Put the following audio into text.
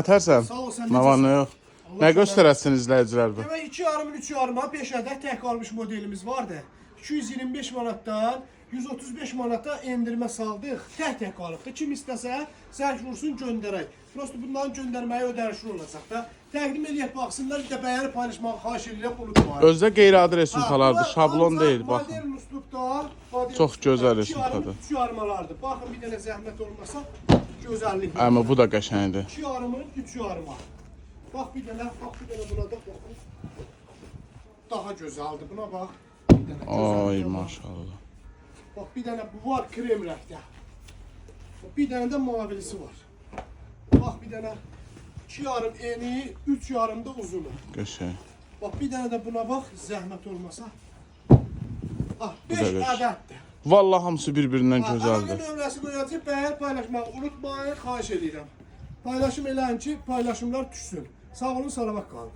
Ətərsən? Sağ ol, sən Nə var nə yox? Nə göstərəsin izləyicilər bu? Demək 2 yarım 3 yarıma 5 ədəd tək qalmış modelimiz vardı. 225 manatdan 135 manata endirmə saldıq. Tək-tək qalıbdı. Kim istəsə zərf vursun göndərək. Prosta bunların göndərməyə ödənişli olacaq da. Təqdim edək baxsınlar, bir də bəyənib paylaşmağı xahiş edirəm, unutmayın. Özdə qeyri-adi resimkalardır, şablon deyil, üslubda, modern Çox gözəl resimkadır. Üç yarımalardır. Baxın bir dənə zəhmət olmasa gözəllik. Amma bu da qəşəngdir. 2 yarımın 3 yarıma. Bax bir dənə, bax bir dənə buna da baxın. Daha gözəldir. Buna bax. Bir dənə gözəlliyə Ay maşallah. Bax bir dənə bu var krem rəngdə. Bir dənə də mavilisi var. Bax bir dənə 2 yarım eni, 3 yarım da uzunu. Qəşəng. Bax bir dənə də buna bax, zəhmət olmasa. Ah, 5 da beş. ədəddir. Vallahi hamısı bir-birindən gözəldir. nömrəsi qoyacaq, bəyər paylaşmağı unutmayın, xahiş edirəm. Paylaşım eləyən ki, paylaşımlar düşsün. Sağ olun, salamat qalın.